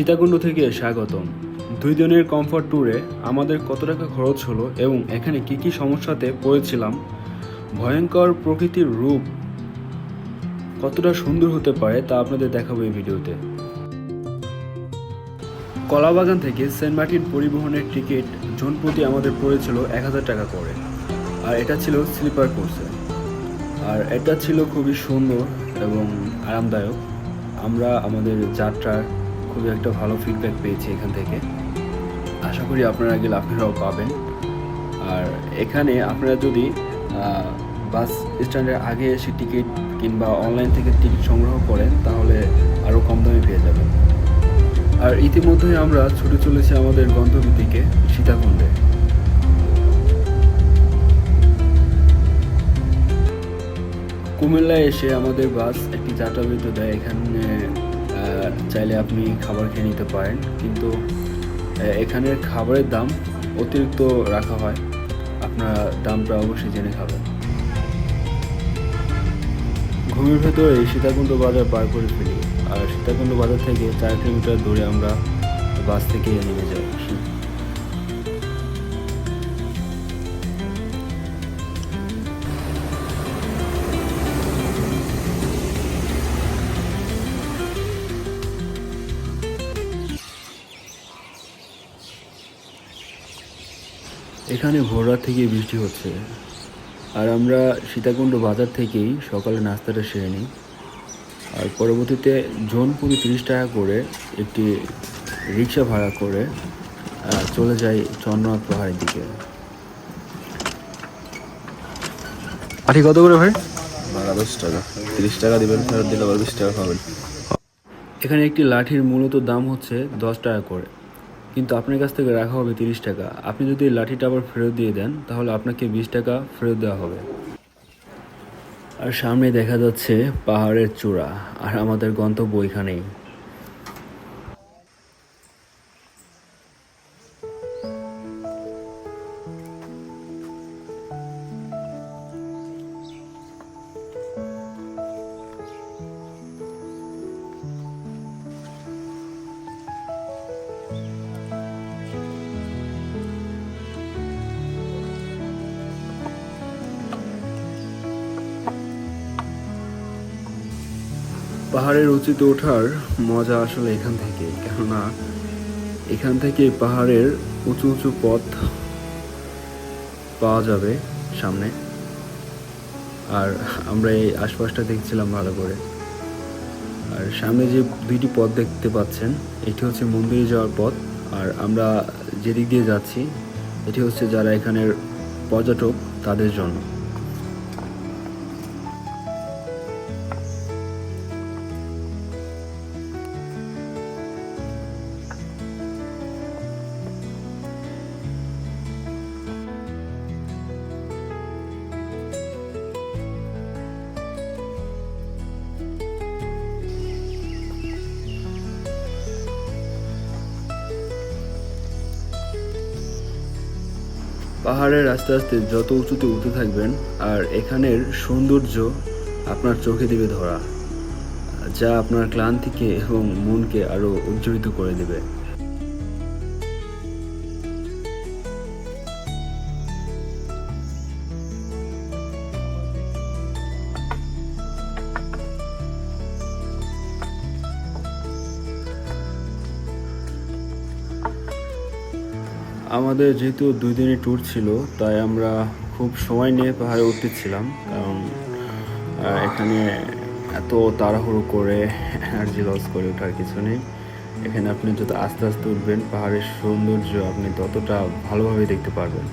সীতাকুণ্ড থেকে স্বাগতম। দুই দিনের কমফর্ট ট্যুরে আমাদের কত টাকা খরচ হলো এবং এখানে কি কি সমস্যাতে পড়েছিলাম, ভয়ঙ্কর প্রকৃতির রূপ কতটা সুন্দর হতে পারে তা আপনাদের দেখাবো এই ভিডিওতে। কলাবাগান থেকে সেন্ট মার্টিন পরিবহনের টিকিট জনপ্রতি আমাদের পড়েছিল এক হাজার টাকা করে। আর এটা ছিল স্লিপার কোর্সে। আর এটা ছিল খুবই সুন্দর এবং আরামদায়ক। আমরা আমাদের যাত্রার খুবই একটা ভালো ফিডব্যাক পেয়েছি এখান থেকে। আশা করি আপনারা গেলে আপনারাও পাবেন। আর এখানে আপনারা যদি বাস স্ট্যান্ডের আগে এসে টিকিট কিংবা অনলাইন থেকে টিকিট সংগ্রহ করেন, তাহলে আরও কম দামে পেয়ে যাবেন। আর ইতিমধ্যেই আমরা ছুটে চলেছি আমাদের গন্তব্যের দিকে, সীতাকুণ্ডে। কুমিল্লায় এসে আমাদের বাস একটি যাত্রা বিরতি দেয়। এখানে চাইলে আপনি খাবার খেয়ে নিতে পারেন। কিন্তু এখানের খাবারের দাম অতিরিক্ত রাখা হয়। আপনার দামটা অবশ্যই জেনে খাবেন। ঘুমের ভেতরে সীতাকুণ্ড বাজার পার করে ফেলি। আর সীতাকুণ্ড বাজার থেকে চার কিলোমিটার দূরে আমরা বাস থেকে নেমে যাই। এখানে ভোর রাত থেকে বৃষ্টি হচ্ছে। আর আমরা সীতাকুণ্ড বাজার থেকেই সকালে নাস্তাটা সেরে নিই। আর পরবর্তীতে জোন প্রতি তিরিশ টাকা করে একটি রিক্সা ভাড়া করে চলে যাই চন্দ্রনাথ পাহাড়ের দিকে। আঠি কত করে ভাই? ভাড়া দশ টাকা। তিরিশ টাকা দিবেন ফেরত দিলে আবার বিশ টাকা পাবেন। এখানে একটি লাঠির মূলত দাম হচ্ছে দশ টাকা করে। কিন্তু আপনার কাছ থেকে রাখা হবে তিরিশ টাকা। আপনি যদি লাঠিটা আবার ফেরত দিয়ে দেন, তাহলে আপনাকে বিশ টাকা ফেরত দেওয়া হবে। আর সামনে দেখা যাচ্ছে পাহাড়ের চূড়া, আর আমাদের গন্তব্য এখানেই। উঁচুতে ওঠার মজা আসলে এখান থেকে, কেননা এখান থেকে পাহাড়ের উঁচু উঁচু পথ পাওয়া যাবে সামনে। আর আমরা এই আশপাশটা দেখছিলাম ভালো করে। আর সামনে যে দুইটি পথ দেখতে পাচ্ছেন, এটি হচ্ছে মন্দিরে যাওয়ার পথ। আর আমরা যেদিক দিয়ে যাচ্ছি, এটি হচ্ছে যারা এখানের পর্যটক, তাদের জন্য। পাহাড়ের আস্তে আস্তে যত উঁচুতে উঠতে থাকবেন, আর এখানের সৌন্দর্য আপনার চোখে দিবে ধরা, যা আপনার ক্লান্তিকে এবং মনকে আরও উজ্জ্বলিত করে দেবে। আমাদের যেহেতু দুই দিনের ট্যুর ছিল, তাই আমরা খুব সময় নিয়ে পাহাড়ে উঠতেছিলাম। কারণ এখানে এত তাড়াহুড়ো করে এনার্জি লস করে ওঠার কিছু নেই। এখানে আপনি যত আস্তে আস্তে উঠবেন, পাহাড়ের সৌন্দর্য আপনি ততটা ভালোভাবে দেখতে পারবেন।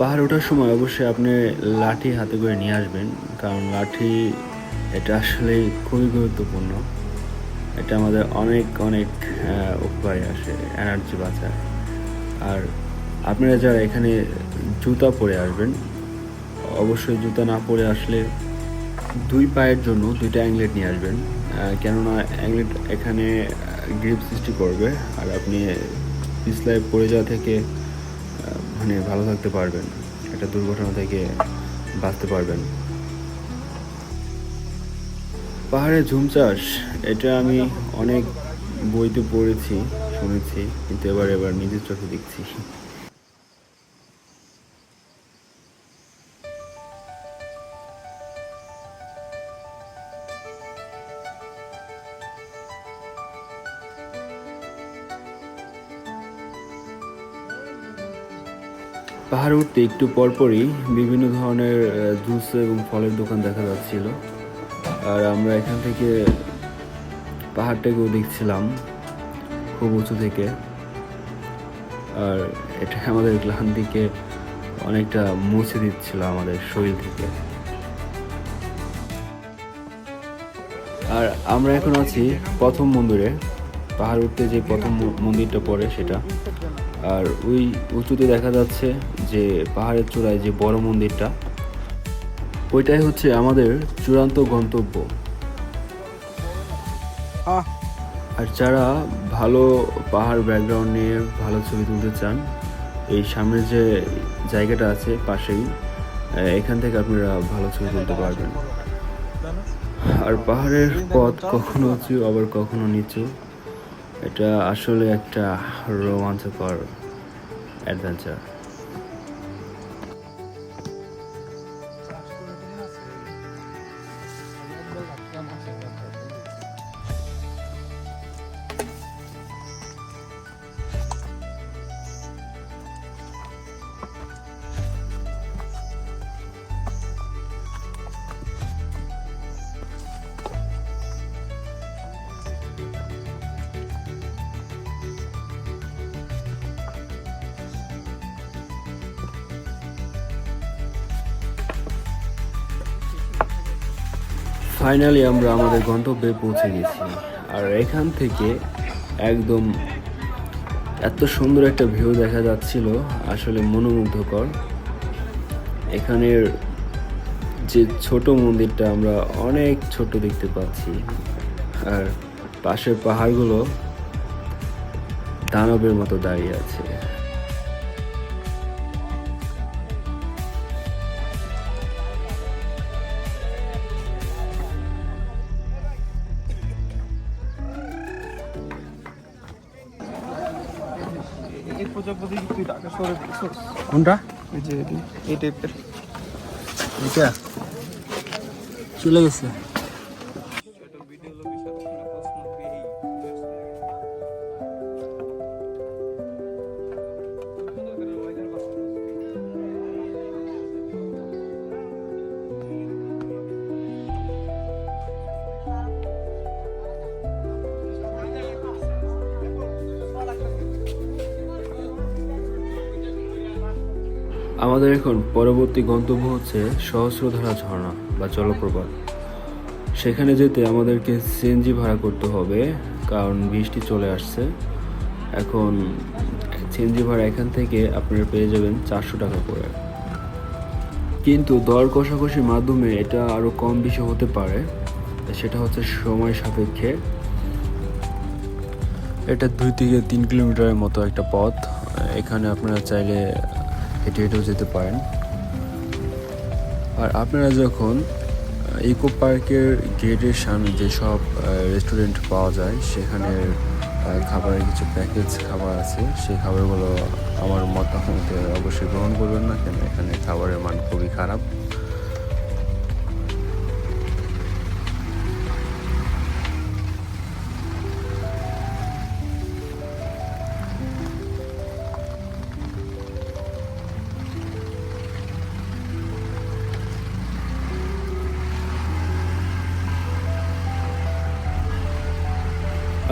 পাহাড়ে ওঠার সময় অবশ্যই আপনি লাঠি হাতে করে নিয়ে আসবেন, কারণ লাঠি এটা আসলে খুবই গুরুত্বপূর্ণ। এটা আমাদের অনেক অনেক উপায় আসে এনার্জি বাঁচায় আর আপনারা যারা এখানে জুতা পরে আসবেন, অবশ্যই জুতা না পরে আসলে দুই পায়ের জন্য দুইটা অ্যাংলেট নিয়ে আসবেন কেননা অ্যাংলেট এখানে গ্রিপ সৃষ্টি করবে। আর আপনি পিছলায় পড়ে যাওয়া থেকে আহ, মানে ভালো থাকতে পারবেন। একটা দুর্ঘটনা থেকে বাঁচতে পারবেন। পাহাড়ে ঝুম চাষ এটা আমি অনেক বইতে পড়েছি শুনেছি কিন্তু এবার এবার নিজের চোখে দেখছি। পাহাড়ে উঠতে একটু পরপরই বিভিন্ন ধরনের জুস এবং ফলের দোকান দেখা যাচ্ছিল। আর আমরা এখান থেকে পাহাড়টাকেও দেখছিলাম, খুব উঁচু থেকে। আর এটা আমাদের ক্লান্তিকে অনেকটা মুছে দিচ্ছিল আমাদের শরীর থেকে। আর আমরা এখন আছি প্রথম মন্দিরে। পাহাড় উঠতে যে প্রথম মন্দিরটা পড়ে সেটা। আর ওই উঁচুতে দেখা যাচ্ছে যে পাহাড়ের চূড়ায় যে বড় মন্দিরটা ওইটাই হচ্ছে আমাদের চূড়ান্ত গন্তব্য। আর যারা ভালো পাহাড় ব্যাকগ্রাউন্ড নিয়ে ভালো ছবি তুলতে চান এই সামনের যে জায়গাটা আছে পাশেই এখান থেকে আপনারা ভালো ছবি তুলতে পারবেন। আর পাহাড়ের পথ কখনো উঁচু আবার কখনো নিচু এটা আসলে একটা রোমাঞ্চকর অ্যাডভেঞ্চার ফাইনালি আমরা আমাদের গন্তব্যে পৌঁছে গেছি। আর এখান থেকে একদম এত সুন্দর একটা ভিউ দেখা যাচ্ছিল, আসলে মনোমুগ্ধকর। এখানের যে ছোট মন্দিরটা আমরা অনেক ছোট দেখতে পাচ্ছি। আর পাশের পাহাড়গুলো দানবের মতো দাঁড়িয়ে আছে। প্রজাপতি তুই কোনটা? এই যে এই টাইপের এটা? চলে গেছে। আমাদের এখন পরবর্তী গন্তব্য হচ্ছে সহস্রধারা ঝর্ণা বা জলপ্রপাত। সেখানে যেতে আমাদেরকে সিএনজি ভাড়া করতে হবে, কারণ বৃষ্টি চলে আসছে। এখন সিএনজি ভাড়া এখান থেকে আপনারা পেয়ে যাবেন চারশো টাকা করে। কিন্তু দর কষাকষির মাধ্যমে এটা আরও কম বেশি হতে পারে, সেটা হচ্ছে সময় সাপেক্ষে। এটা দুই থেকে তিন কিলোমিটারের মতো একটা পথ। এখানে আপনারা চাইলে হেঁটে হেঁটেও যেতে পারেন। আর আপনারা যখন ইকো পার্কের গেটের সামনে যেসব রেস্টুরেন্ট পাওয়া যায় সেখানে খাবারের কিছু প্যাকেজ খাবার আছে, সেই খাবারগুলো আমার মতামতে অবশ্যই গ্রহণ করবেন না, কেন এখানে খাবারের মান খুবই খারাপ।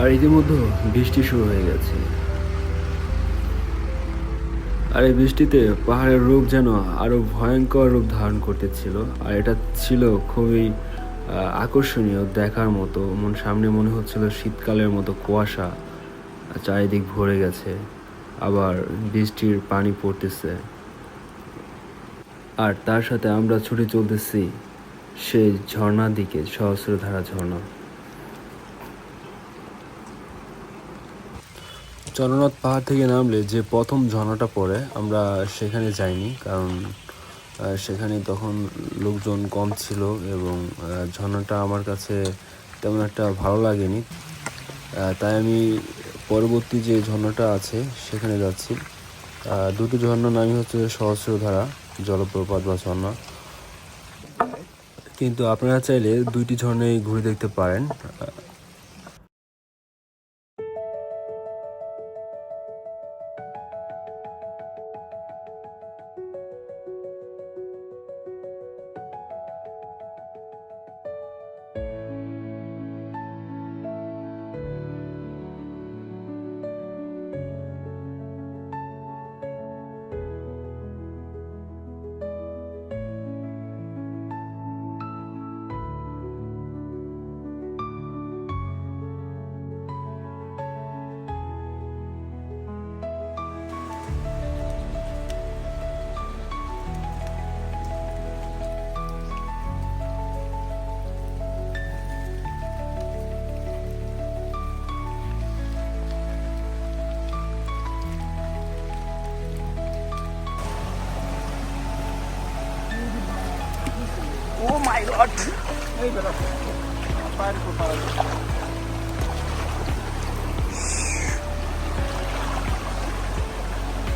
আর ইতিমধ্যে বৃষ্টি শুরু হয়ে গেছে। আর এই বৃষ্টিতে পাহাড়ের রূপ যেন আরও ভয়ঙ্কর রূপ ধারণ করতেছিল, আর এটা ছিল খুবই আকর্ষণীয় দেখার মতো। মন সামনে মনে হচ্ছিল শীতকালের মতো কুয়াশা, চারিদিক ভরে গেছে, আবার বৃষ্টির পানি পড়তেছে। আর তার সাথে আমরা ছুটে চলতেছি সেই ঝর্ণার দিকে, সহস্রধারা ঝর্ণা। চন্দ্রনাথ পাহাড় থেকে নামলে যে প্রথম ঝর্ণাটা পড়ে, আমরা সেখানে যাইনি। কারণ সেখানে তখন লোকজন কম ছিল এবং ঝর্ণাটা আমার কাছে তেমন একটা ভালো লাগেনি। তাই আমি পরবর্তী যে ঝর্ণাটা আছে, সেখানে যাচ্ছি। দুটো ঝর্ণার নামই হচ্ছে সহস্রধারা, জলপ্রপাত বা ঝর্ণা। কিন্তু আপনারা চাইলে দুইটি ঝর্ণাই ঘুরে দেখতে পারেন।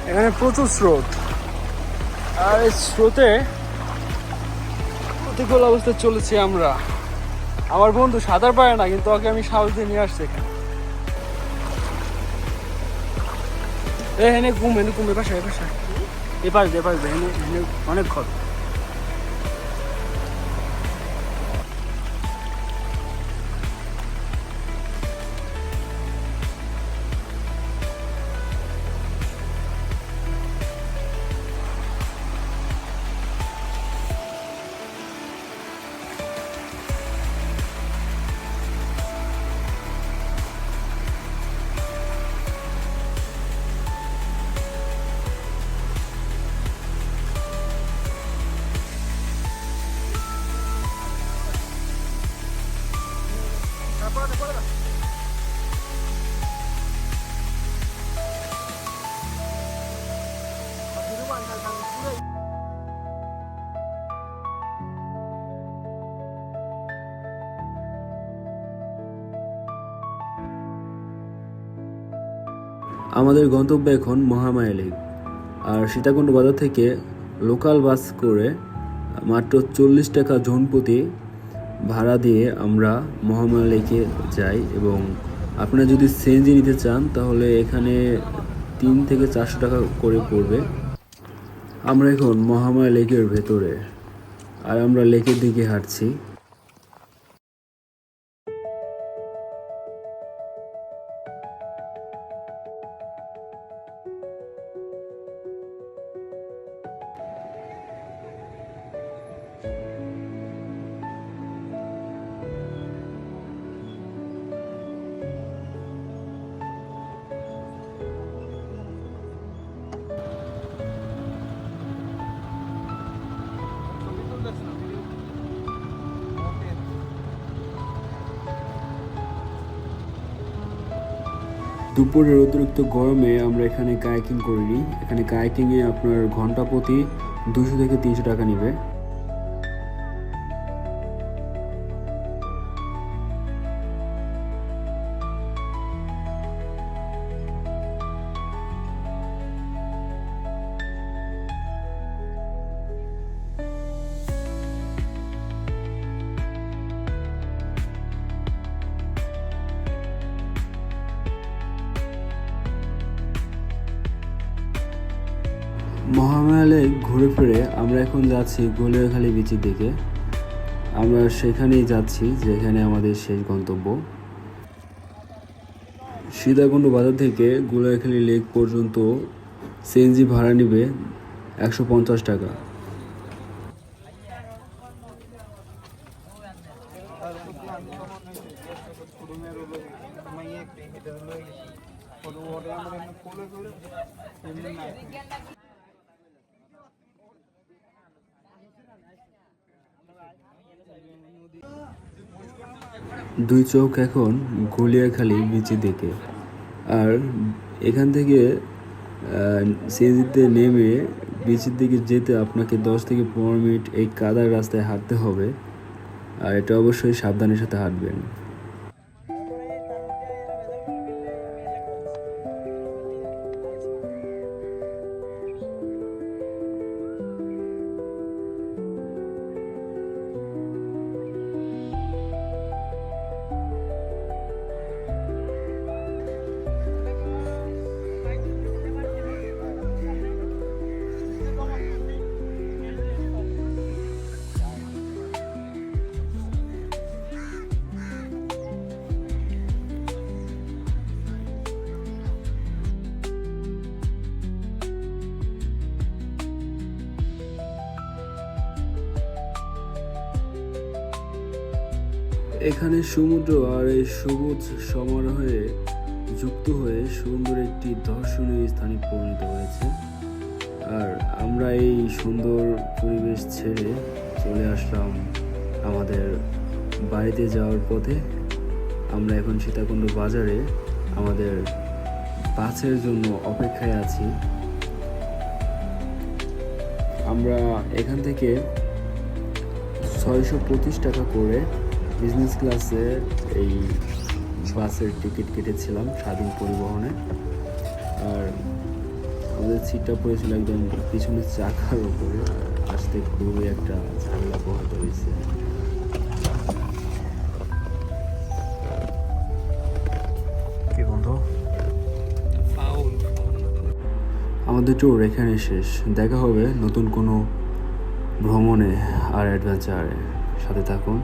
এখানে প্রচুর স্রোত। আর এই স্রোতে প্রতিকূল অবস্থায় চলেছি আমরা। আমার বন্ধু সাঁতার পারে না, কিন্তু ওকে আমি সাহস দিয়ে নিয়ে আসছি এখানে। এ, হেনে, ঘুম হেনে, ঘুম, এপাশে এপাশে। এপাশ এপাশ অনেক ঘর। আমাদের গন্তব্য এখন মহামায়া লেক। আর সীতাকুণ্ড বাজার থেকে লোকাল বাস করে মাত্র চল্লিশ টাকা জনপ্রতি ভাড়া দিয়ে আমরা মহামায়া লেকে যাই এবং আপনারা যদি সিএনজি নিতে চান তাহলে এখানে তিন থেকে চারশো টাকা করে পড়বে। আমরা এখন মহামায়া লেকের ভেতরে আর আমরা লেকের দিকে হাঁটছি। দুপুরের অতিরিক্ত গরমে আমরা এখানে কায়াকিং করিনি। এখানে কায়াকিংয়ে আপনার ঘণ্টা প্রতি দুশো থেকে তিনশো টাকা নেবে। মহামায়া লেক ঘুরে ফিরে আমরা এখন যাচ্ছি গলিয়াখালী বিচের দিকে। আমরা সেখানেই যাচ্ছি, যেখানে আমাদের শেষ গন্তব্য। সীতাকুণ্ড বাজার থেকে গোলাখালী লেক পর্যন্ত সিএনজি ভাড়া নিবে একশো পঞ্চাশ টাকা। দুই চোখ এখন গলিয়াখালি বিচি দিকে আর এখান থেকে সিএনজিতে নেমে বিচের দিকে যেতে আপনাকে দশ থেকে পনেরো মিনিট এই কাদার রাস্তায় হাঁটতে হবে। আর এটা অবশ্যই সাবধানের সাথে হাঁটবেন। এখানে সমুদ্র আর এই সবুজ সমারোহে যুক্ত হয়ে সুন্দর একটি দর্শনীয় স্থানে পরিণত হয়েছে। আর আমরা এই সুন্দর পরিবেশ ছেড়ে চলে আসলাম আমাদের বাড়িতে যাওয়ার পথে। আমরা এখন সীতাকুণ্ড বাজারে আমাদের বাসের জন্য অপেক্ষায় আছি। আমরা এখান থেকে ছয়শো পঁচিশ টাকা করে বিজনেস ক্লাসে এই বাসের টিকিট কেটেছিলাম স্বাধীন পরিবহনে। আর আমাদের সিটটা পড়েছিল একদম পিছনের চাকার ওপরে আসতে খুবই একটা ঝামেলা পোহাতে হয়েছে। আমাদের ট্যুর এখানে শেষ। দেখা হবে নতুন কোনো ভ্রমণে আর অ্যাডভেঞ্চারে সাথে থাকুন।